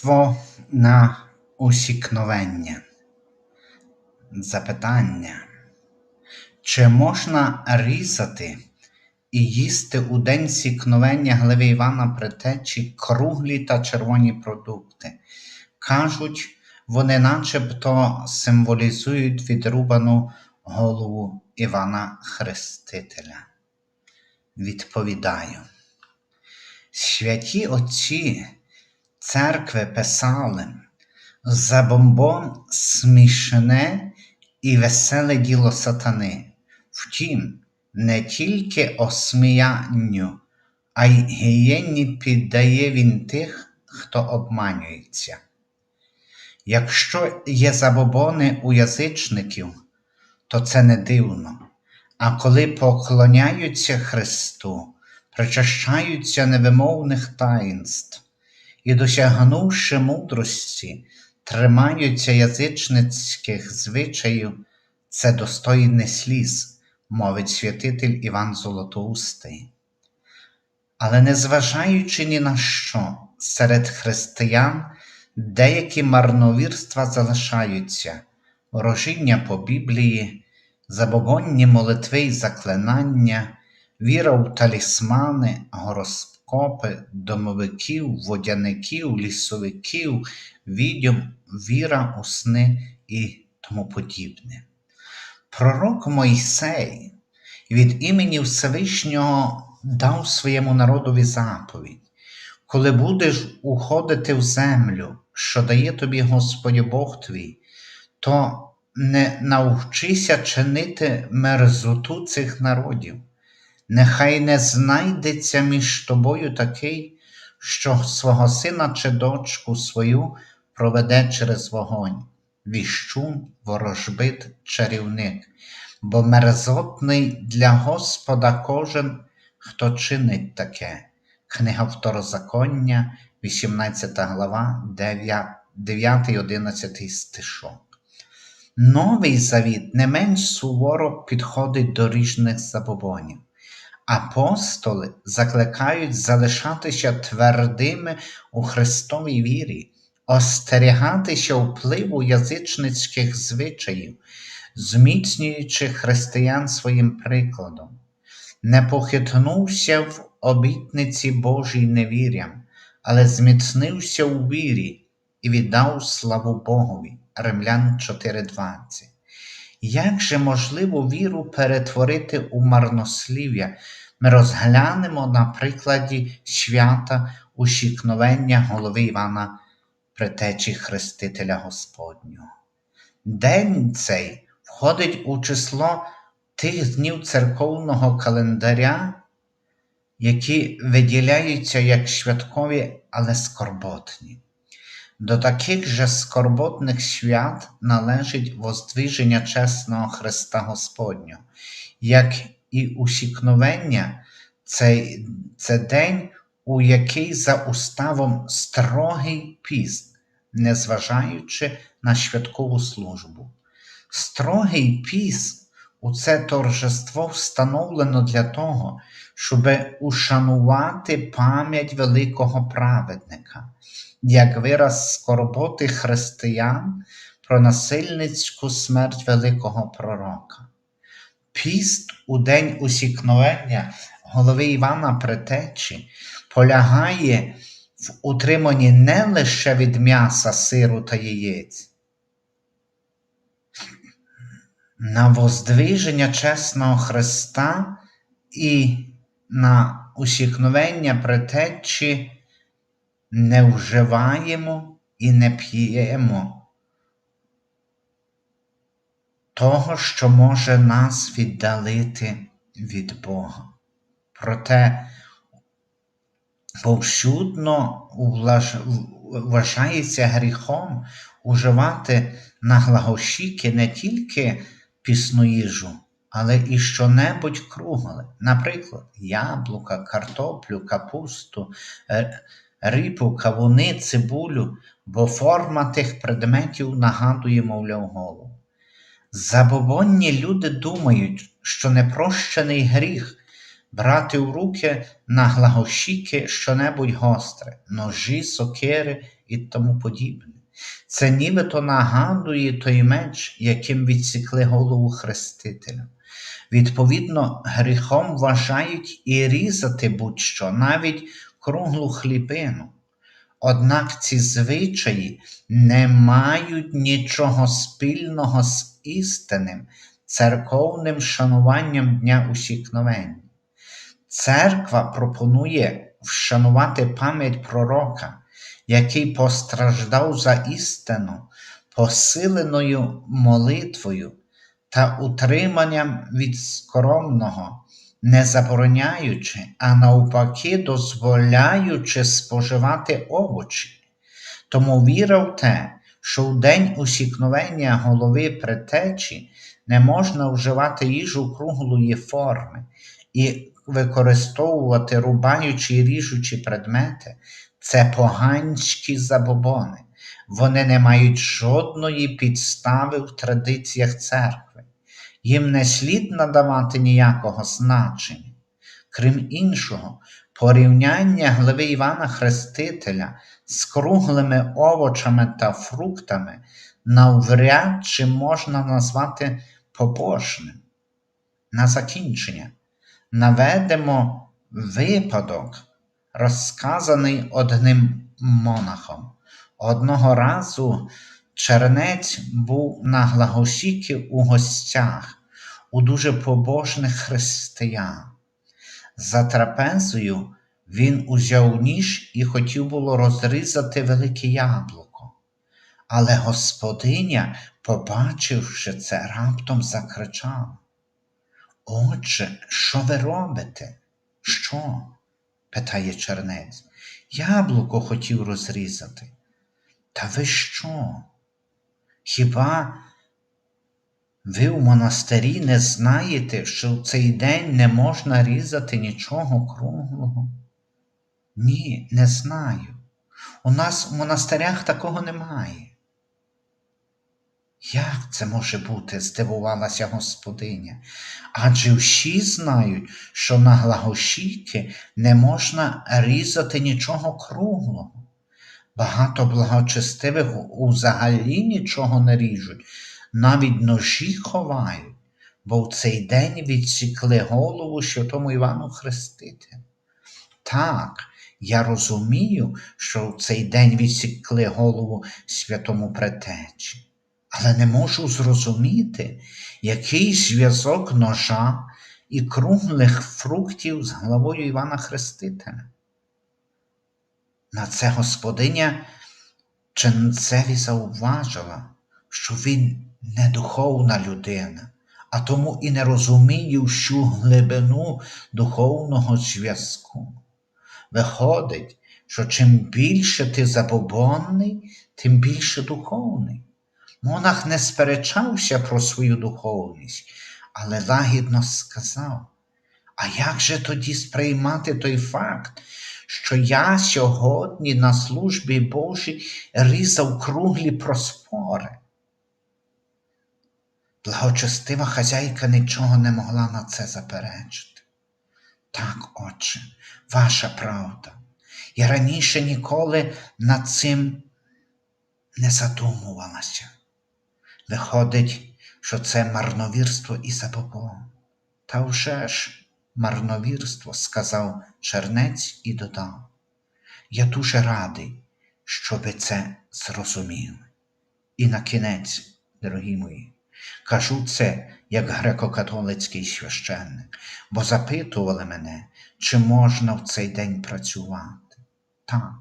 Тво на усікновення. Запитання. Чи можна різати і їсти у день сікновення глави Івана Притечі круглі та червоні продукти? Кажуть, вони начебто символізують відрубану голову Івана Хрестителя. Відповідаю. Святі отці церкви писали забомбон смішне і веселе діло сатани. Втім, не тільки осміянню, а й гієнні піддає він тих, хто обманюється. Якщо є забобони у язичників, то це не дивно. А коли поклоняються Христу, причащаються невимовних таїнств і, досягнувши мудрості, тримаються язичницьких звичаїв, це достойний сліз, мовить святитель Іван Золотоустий. Але незважаючи ні на що, серед християн деякі марновірства залишаються, ворожіння по Біблії, забобонні молитви й заклинання, віра в талісмани, гороскопи, домовиків, водяників, лісовиків, відьом, віра у сни і тому подібне. Пророк Мойсей від імені Всевишнього дав своєму народові заповідь. Коли будеш уходити в землю, що дає тобі Господь Бог твій, то не навчися чинити мерзоту цих народів. Нехай не знайдеться між тобою такий, що свого сина чи дочку свою проведе через вогонь, віщун, ворожбит, чарівник, бо мерзотний для Господа кожен, хто чинить таке. Книга Второзаконня, 18 глава, 9-11 стишок. Новий завіт не менш суворо підходить до ріжних забобонів. Апостоли закликають залишатися твердими у Христовій вірі, остерігатися впливу язичницьких звичаїв, зміцнюючи християн своїм прикладом. Не похитнувся в обітниці Божій невір'ям, але зміцнився у вірі і віддав славу Богові. Римлян 4:20. Як же можливо віру перетворити у марнослів'я? Ми розглянемо на прикладі свята ущікновення голови Івана Претечі Хрестителя Господнього. День цей входить у число тих днів церковного календаря, які виділяються як святкові, але скорботні. До таких же скорботних свят належить воздвиження чесного Христа Господнього, як і усікновення це, це день, у який за уставом строгий піст, незважаючи на святкову службу. Строгий піст у це торжество встановлено для того, щоб ушанувати пам'ять великого праведника як вираз скорботи християн про насильницьку смерть великого пророка. Піст у день усікновення голови Івана Претечі полягає в утриманні не лише від м'яса, сиру та яєць. На воздвиження чесного Христа і на усікновення претечі не вживаємо і не п'ємо того, що може нас віддалити від Бога. Проте повсюдно вважається гріхом уживати на глагошіки не тільки пісну їжу, але і що-небудь кругле, наприклад, яблука, картоплю, капусту, ріпу, кавуни, цибулю, бо форма тих предметів нагадує, мовляв, голову. Забобонні люди думають, що непрощений гріх брати в руки на глагощіки щонебудь гостре, ножі, сокири і тому подібне. Це нібито нагадує той меч, яким відсікли голову хрестителя. Відповідно, гріхом вважають і різати будь-що, навіть круглу хлібину. Однак ці звичаї не мають нічого спільного з істинним церковним шануванням Дня усікновення. Церква пропонує вшанувати пам'ять пророка, який постраждав за істину, посиленою молитвою та утриманням від скоромного, не забороняючи, а навпаки, дозволяючи споживати овочі. Тому віра в те, що в день усікновення голови притечі не можна вживати їжу круглої форми і використовувати рубаючі і ріжучі предмети, це поганські забобони. Вони не мають жодної підстави в традиціях церкви. Їм не слід надавати ніякого значення. Крім іншого, порівняння глави Івана Хрестителя з круглими овочами та фруктами навряд чи можна назвати побожним. На закінчення наведемо випадок, розказаний одним монахом. Одного разу чернець був на Глагосіки у гостях у дуже побожних християн. За трапезою він узяв ніж і хотів було розрізати велике яблуко. Але господиня, побачивши це, раптом закричала. Отже, що ви робите? Що? питає чернець. Яблуко хотів розрізати. Та ви що? Хіба ви у монастирі не знаєте, що в цей день не можна різати нічого круглого? Ні, не знаю. У нас в монастирях такого немає. Як це може бути? здивувалася господиня. Адже всі знають, що на глагошіки не можна різати нічого круглого. Багато благочестивих взагалі нічого не ріжуть, навіть ножі ховають, бо в цей день відсікли голову святому Івану Хрестителю. Так, я розумію, що в цей день відсікли голову святому Претечі але не можу зрозуміти, який зв'язок ножа і круглих фруктів з головою Івана Хрестителя. На це господиня ченцеві зауважила, що він не духовна людина, а тому і не розуміє всю глибину духовного зв'язку. Виходить, що чим більше ти забобонний, тим більше духовний. Монах не сперечався про свою духовність, але лагідно сказав: А як же тоді сприймати той факт, що я сьогодні на службі Божій різав круглі проспори? Благочестива хазяйка нічого не могла на це заперечити. Так, отче, ваша правда. Я раніше ніколи над цим не задумувалася. Виходить, що це марновірство і забобон. Та вже ж марновірство, сказав чернець і додав. Я дуже радий, що ви це зрозуміли. І на кінець, дорогі мої, кажу це як греко-католицький священник, бо запитували мене, чи можна в цей день працювати. Так,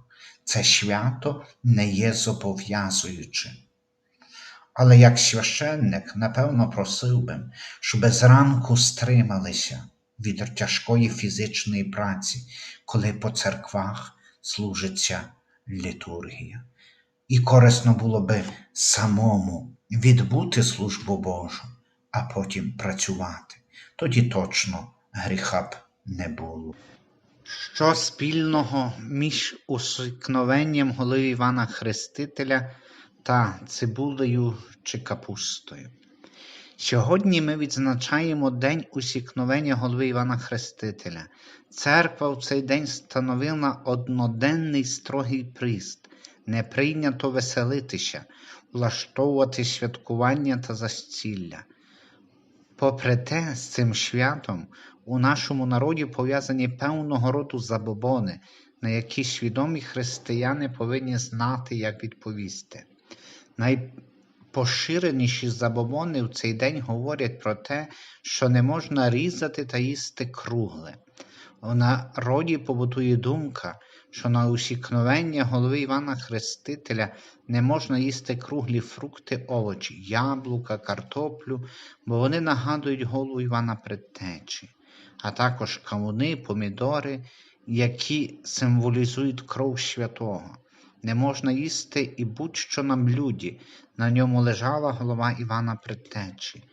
це свято не є зобов'язуючим. Але як священник, напевно, просив би, щоб зранку стрималися від тяжкої фізичної праці, коли по церквах служиться літургія. І корисно було би самому відбути службу Божу, а потім працювати. Тоді точно гріха б не було. Що спільного між усикновенням голови Івана Хрестителя та цибулею чи капустою. Сьогодні ми відзначаємо День усікновення голови Івана Хрестителя. Церква в цей день становила одноденний строгий прист, не прийнято веселитися, влаштовувати святкування та застілля. Попри те, з цим святом у нашому народі пов'язані певного роду забобони, на які свідомі християни повинні знати, як відповісти. Найпоширеніші забобони в цей день говорять про те, що не можна різати та їсти кругле. У народі побутує думка, що на усікновення голови Івана Хрестителя не можна їсти круглі фрукти, овочі, яблука, картоплю, бо вони нагадують голову Івана Предтечі, а також кавуни, помідори, які символізують кров святого. Не можна їсти і будь-що на блюді, на ньому лежала голова Івана Предтечі.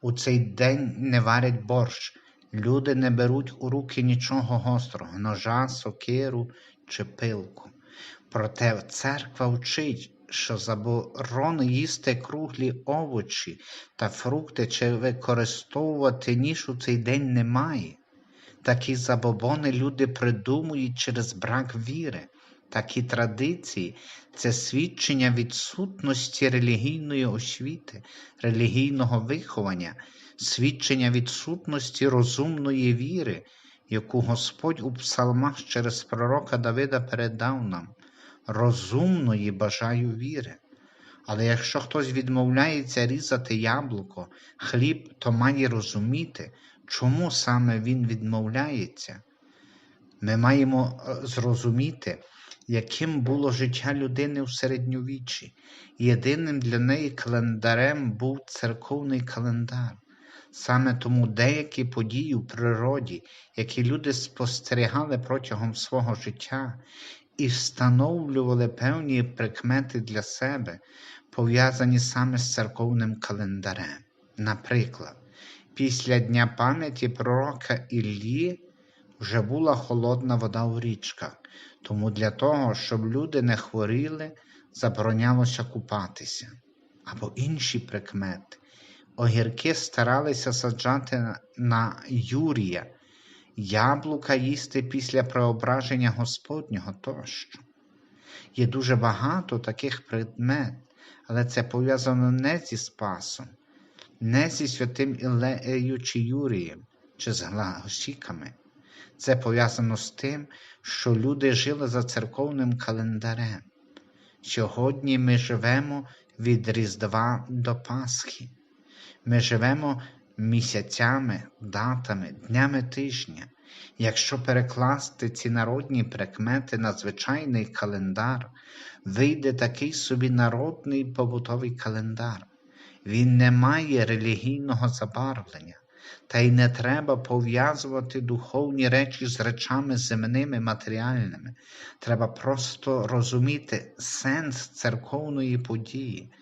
У цей день не варять борщ, люди не беруть у руки нічого гострого, ножа, сокиру чи пилку. Проте церква вчить, що заборони їсти круглі овочі та фрукти чи використовувати ніж у цей день немає. Такі забобони люди придумують через брак віри. Такі традиції це свідчення відсутності релігійної освіти, релігійного виховання, свідчення відсутності розумної віри, яку Господь у псалмах через пророка Давида передав нам. Розумної бажаю віри. Але якщо хтось відмовляється різати яблуко, хліб, то має розуміти, чому саме він відмовляється. Ми маємо е, зрозуміти, яким було життя людини в середньовіччі. Єдиним для неї календарем був церковний календар. Саме тому деякі події в природі, які люди спостерігали протягом свого життя і встановлювали певні прикмети для себе, пов'язані саме з церковним календарем. Наприклад, після Дня пам'яті пророка Іллі вже була холодна вода в річках, тому для того, щоб люди не хворіли, заборонялося купатися. Або інші прикмети. Огірки старалися саджати на Юрія, яблука їсти після преображення Господнього тощо. Є дуже багато таких предмет, але це пов'язано не зі Спасом, не зі святим Ілею чи Юрієм, чи з глагосіками. Це пов'язано з тим, що люди жили за церковним календарем. Сьогодні ми живемо від Різдва до Пасхи. Ми живемо місяцями, датами, днями тижня. Якщо перекласти ці народні прикмети на звичайний календар, вийде такий собі народний побутовий календар. Він не має релігійного забарвлення, та й не треба пов'язувати духовні речі з речами земними, матеріальними. Треба просто розуміти сенс церковної події,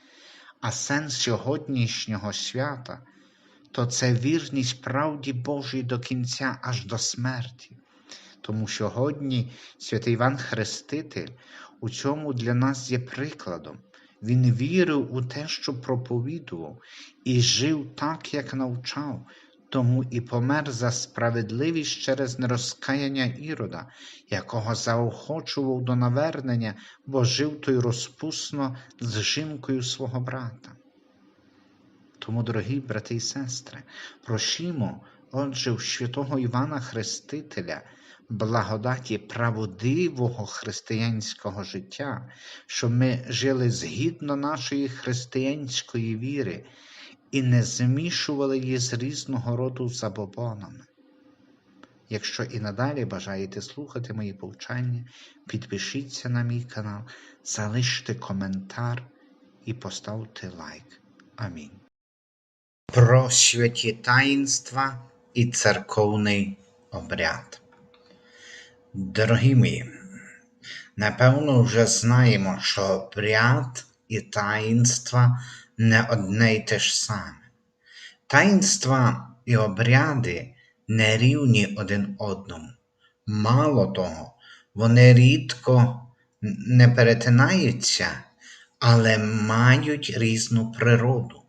а сенс сьогоднішнього свята то це вірність правді Божій до кінця аж до смерті. Тому сьогодні святий Іван Хреститель у цьому для нас є прикладом. Він вірив у те, що проповідував, і жив так, як навчав, тому і помер за справедливість через нерозкаяння ірода, якого заохочував до навернення, бо жив той розпусно з жінкою свого брата. Тому, дорогі брати і сестри, просімо, отже, у святого Івана Хрестителя, благодаті правдивого християнського життя, щоб ми жили згідно нашої християнської віри і не змішували її з різного роду забобонами. Якщо і надалі бажаєте слухати мої повчання, підпишіться на мій канал, залиште коментар і поставте лайк. Амінь. Про святі таїнства і церковний обряд. Дорогі мої, напевно, вже знаємо, що обряд і таїнства не одне й те ж саме. Таїнства і обряди не рівні один одному. Мало того, вони рідко не перетинаються, але мають різну природу.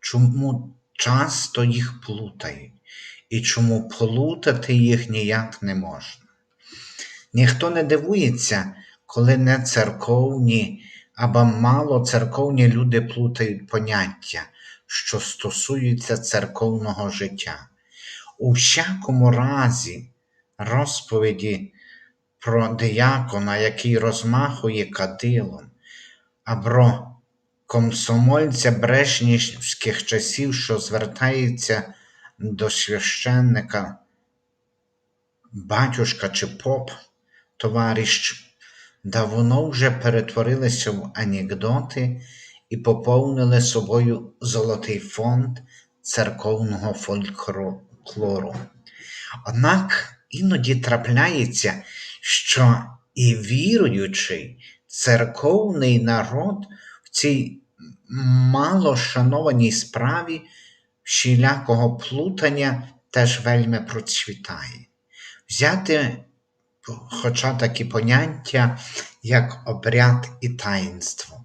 чому часто їх плутають і чому плутати їх ніяк не можна. Ніхто не дивується, коли не церковні або малоцерковні люди плутають поняття, що стосуються церковного життя. У всякому разі, розповіді про диякона, який розмахує кадилом, або комсомольця брежнівських часів, що звертається до священника, батюшка чи поп, товариш, давно вже перетворилися в анекдоти і поповнили собою золотий фонд церковного фольклору. Однак іноді трапляється, що і віруючий церковний народ в цій мало шанованій справі всілякого плутання теж вельми процвітає. Взяти хоча такі поняття, як обряд і таїнство.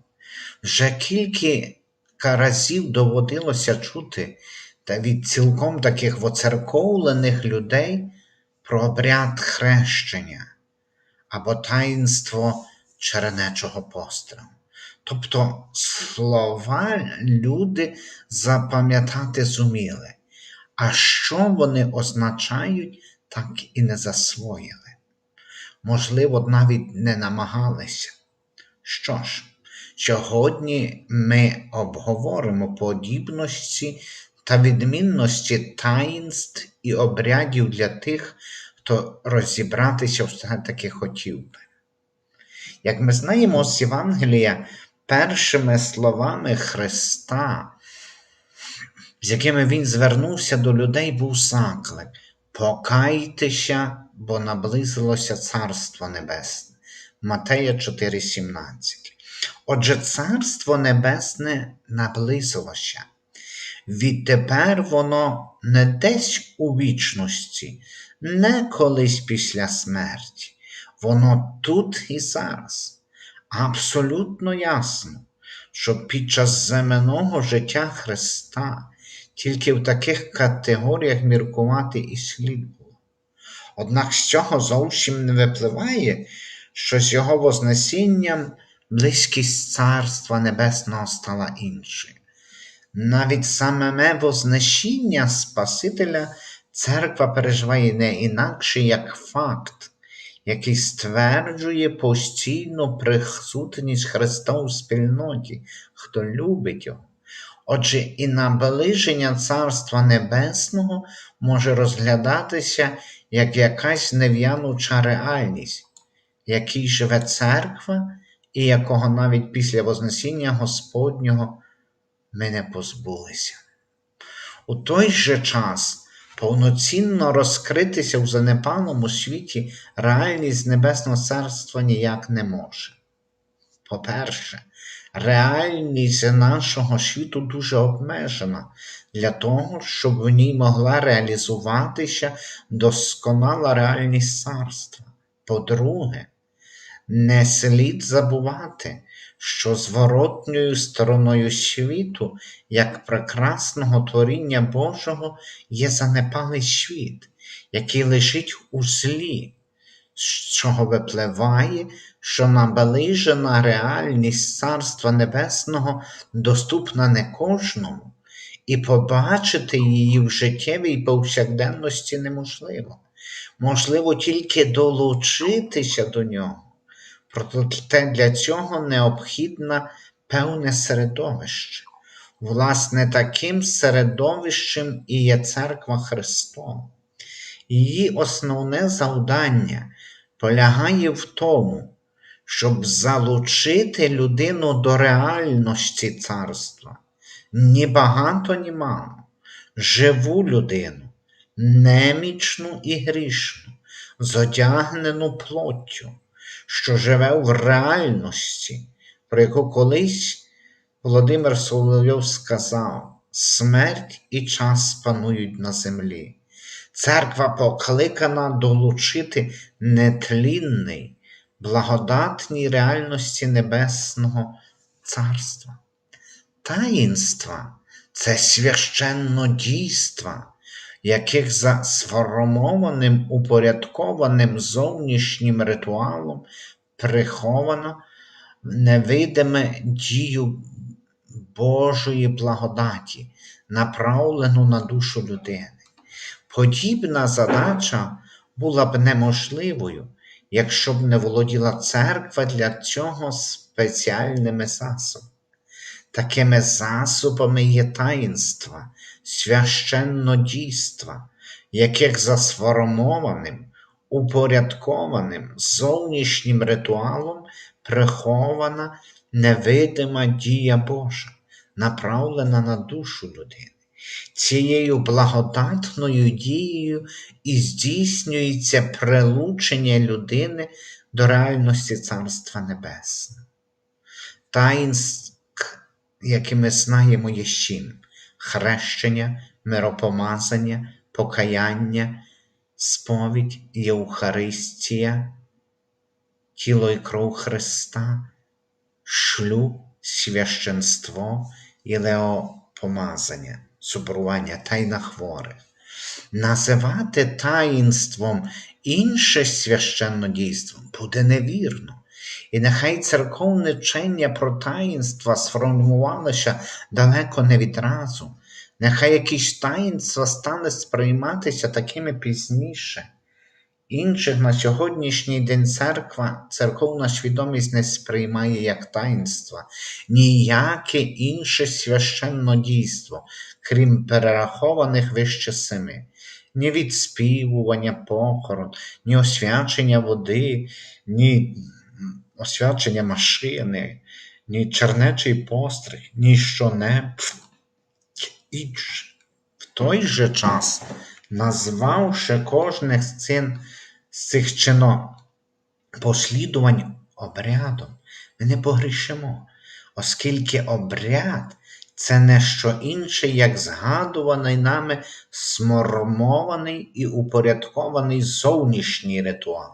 Вже кілька разів доводилося чути та від цілком таких воцерковлених людей про обряд хрещення або таїнство черенечого пострілу. Тобто слова люди запам'ятати зуміли, а що вони означають, так і не засвоїли. Можливо, навіть не намагалися. Що ж, сьогодні ми обговоримо подібності та відмінності таїнств і обрядів для тих, хто розібратися все-таки хотів би. Як ми знаємо з Євангелія, першими словами Христа, з якими Він звернувся до людей, був заклик Покайтеся, бо наблизилося Царство Небесне. Матея 4,17. Отже, Царство Небесне наблизилося. Відтепер воно не десь у вічності, не колись після смерті. Воно тут і зараз. Абсолютно ясно, що під час земного життя Христа тільки в таких категоріях міркувати і слід. Однак з цього зовсім не випливає, що з його Вознесінням близькість Царства Небесного стала іншою. Навіть саме Вознесіння Спасителя церква переживає не інакше як факт, який стверджує постійну присутність Христа у спільноті, хто любить Його. Отже, і наближення Царства Небесного може розглядатися як якась нев'януча реальність, якій живе церква, і якого навіть після Вознесіння Господнього ми не позбулися. У той же час повноцінно розкритися в занепаному світі реальність Небесного Царства ніяк не може. По-перше, реальність нашого світу дуже обмежена для того, щоб в ній могла реалізуватися досконала реальність царства. По-друге, не слід забувати, що зворотньою стороною світу, як прекрасного творіння Божого, є занепалий світ, який лежить у злі, з чого випливає, що наближена реальність Царства Небесного доступна не кожному, і побачити її в життєвій повсякденності неможливо. Можливо, тільки долучитися до нього. Проте для цього необхідне певне середовище. Власне, таким середовищем і є Церква Христова. Її основне завдання полягає в тому, щоб залучити людину до реальності царства, ні багато, ні мало, живу людину, немічну і грішну, зодягнену плоттю що живе в реальності, про яку колись Володимир Соловйов сказав: смерть і час панують на землі. Церква покликана долучити нетлінний, благодатній реальності Небесного Царства. Таїнства це священно дійства, яких за сформованим упорядкованим зовнішнім ритуалом приховано невидиме дію Божої благодаті, направлену на душу людини. Подібна задача була б неможливою, якщо б не володіла церква для цього спеціальними засобами. Такими засобами є таїнства, священнодійства, яких за сформованим, упорядкованим зовнішнім ритуалом прихована невидима дія Божа, направлена на душу людини. Цією благодатною дією і здійснюється прилучення людини до реальності Царства Небесного. Таїнств, які ми знаємо, є сім: хрещення, миропомазання, покаяння, сповідь, Євхаристія, тіло і кров Христа, шлюб, священство і леопомазання, субрування на хворих. Називати таїнством інше священнодійство буде невірно. І нехай церковне вчення про таїнства сформувалося далеко не відразу, нехай якісь таїнства стали сприйматися такими пізніше. Інших на сьогоднішній день церква, церковна свідомість не сприймає як таїнства, ніяке інше священнодійство, крім перерахованих вище семи, ні відспівування похорон, ні освячення води, ні освячення машини, ні чернечий постриг, ні що-небудь інше. В той же час, назвавши кожне з з цих чинок послідувань обрядом, ми не погрішимо, оскільки обряд це не що інше, як згадуваний нами смормований і упорядкований зовнішній ритуал.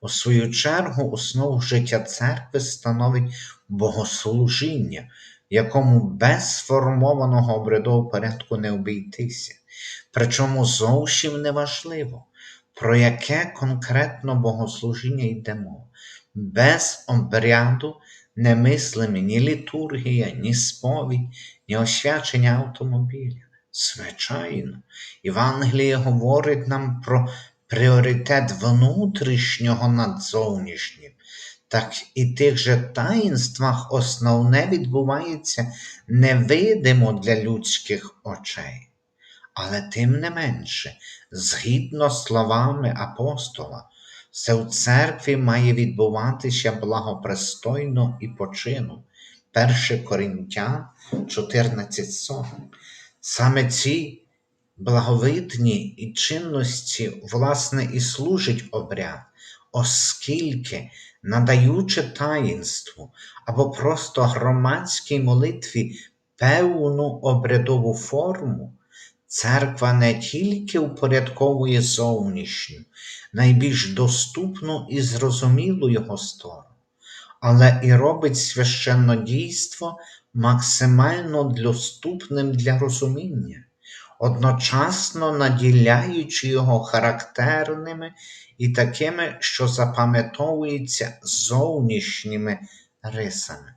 У свою чергу, основу життя церкви становить богослужіння, якому без сформованого обрядового порядку не обійтися. Причому зовсім неважливо, про яке конкретно богослужіння йде мова. Без обряду не мислимо ні літургія, ні сповідь, ні освячення автомобіля. Звичайно, Євангеліє говорить нам про пріоритет внутрішнього над зовнішнім, так і тих же таїнствах основне відбувається невидимо для людських очей. Але тим не менше, згідно словами апостола, все в церкві має відбуватися благопристойно і почину. 1 Коринтян 14.40. Саме ці благовидні і чинності, власне, і служить обряд, оскільки, надаючи таїнству або просто громадській молитві певну обрядову форму, церква не тільки упорядковує зовнішню, найбільш доступну і зрозумілу його сторону, але і робить священнодійство максимально доступним для розуміння одночасно наділяючи його характерними і такими, що запам'ятовуються зовнішніми рисами.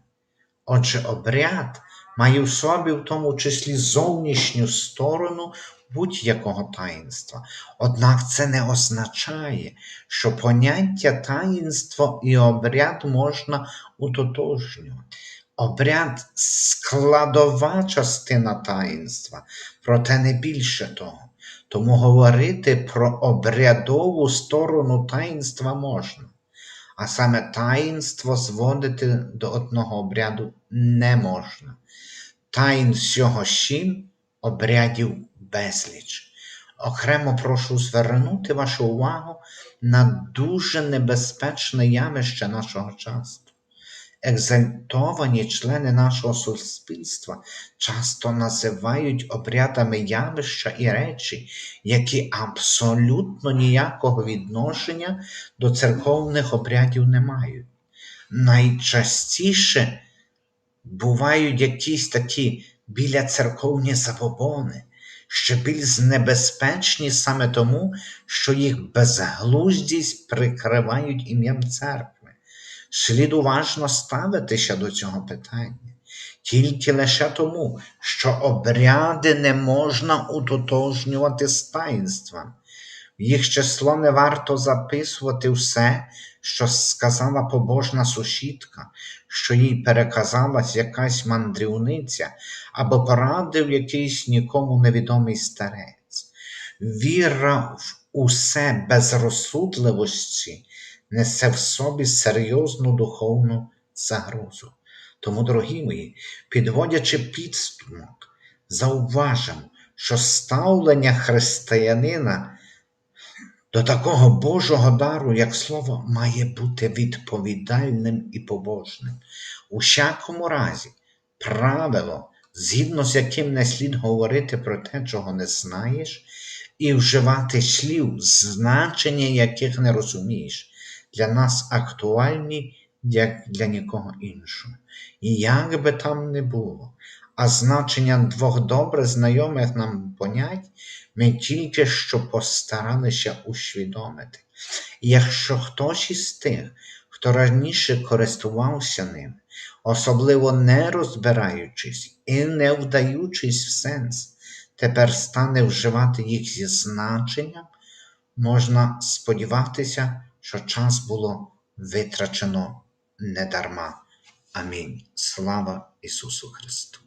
Отже, обряд має в собі в тому числі зовнішню сторону будь-якого таїнства. Однак це не означає, що поняття таїнство і обряд можна утотожнювати. Обряд складова частина таїнства, проте не більше того. Тому говорити про обрядову сторону таїнства можна, а саме таїнство зводити до одного обряду не можна. Таїн всього сім обрядів безліч. Окремо прошу звернути вашу увагу на дуже небезпечне явище нашого часу. Екзальтовані члени нашого суспільства часто називають обрядами явища і речі, які абсолютно ніякого відношення до церковних обрядів не мають. Найчастіше бувають якісь такі біля церковні забобони, ще більш небезпечні саме тому, що їх безглуздість прикривають ім'ям церкви. Слід уважно ставитися до цього питання. Тільки лише тому, що обряди не можна утотожнювати з таїнством. В їх число не варто записувати все, що сказала побожна сусідка, що їй переказалась якась мандрівниця або порадив якийсь нікому невідомий старець. Віра в усе безрозсудливості несе в собі серйозну духовну загрозу. Тому, дорогі мої, підводячи підсумок, зауважимо, що ставлення християнина до такого Божого дару, як слово, має бути відповідальним і побожним. У всякому разі, правило, згідно з яким не слід говорити про те, чого не знаєш, і вживати слів, значення яких не розумієш, для нас актуальні, як для нікого іншого. І як би там не було, а значення двох добре знайомих нам понять ми тільки що постаралися усвідомити. І якщо хтось із тих, хто раніше користувався ним, особливо не розбираючись і не вдаючись в сенс, тепер стане вживати їх зі значенням, можна сподіватися, що час було витрачено недарма. Амінь. Слава Ісусу Христу!